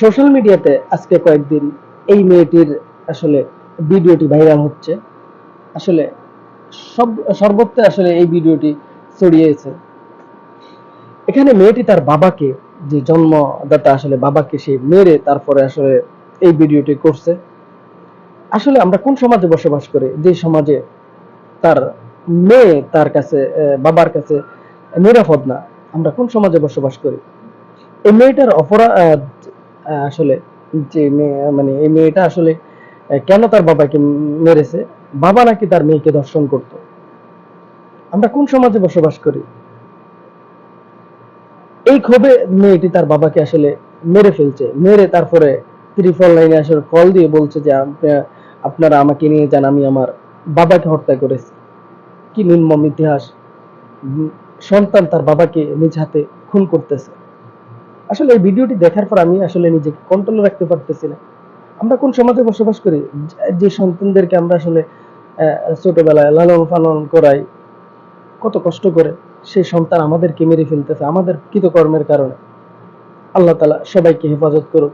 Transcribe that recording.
Social মিডিয়াতে আজকে কয়েকদিন এই মেয়েটির আসলে ভিডিওটি ভাইরাল হচ্ছে। আসলে সব, সর্বত্র আসলে এই ভিডিওটি ছড়িয়েছে। এখানে মেয়েটি তার বাবাকে, যে জন্মদাতা আসলে বাবাকে সে মেরে তারপরে আসলে এই ভিডিওটি করছে। আসলে আমরা কোন সমাজে বসবাস করি? যে সমাজে তার মেয়ে তার কাছে বাবার কাছে নিরাপদ না, আমরা কোন সমাজে বসবাস করি? এই মেয়েটার অপরাধ আসলে যে মানে এই মেয়েটা আসলে কেন তার বাবাকে মেরেছে? বাবা নাকি তার মেয়েকে ধর্ষণ করত? আমরা কোন সমাজে বসবাস করি? এই ক্ষোভে মেয়েটি তার বাবাকে আসলে মেরে ফেলছে। মেরে তারপরে ত্রিফল লাইনে আসলে কল দিয়ে বলছে যে আপনারা আমাকে নিয়ে যান, আমি আমার বাবাকে হত্যা করেছি। কি নির্মম ইতিহাস। সন্তান তার বাবাকে নিজ হাতে খুন করতেছে। আসলে এই ভিডিওটি দেখার পর আমি আসলে নিজেকে কন্ট্রোল রাখতে পারতেছি না। আমরা কোন সমাজে বসবাস করি, যে- সন্তানদেরকে আমরা আসলে ছোটবেলায় লালন পালন করাই, কত কষ্ট করে সেই সন্তান আমাদেরকে মেরে ফেলতেছে, আমাদের কৃতকর্মের কারণে। আল্লাহ তালা সবাইকে হেফাজত করুক।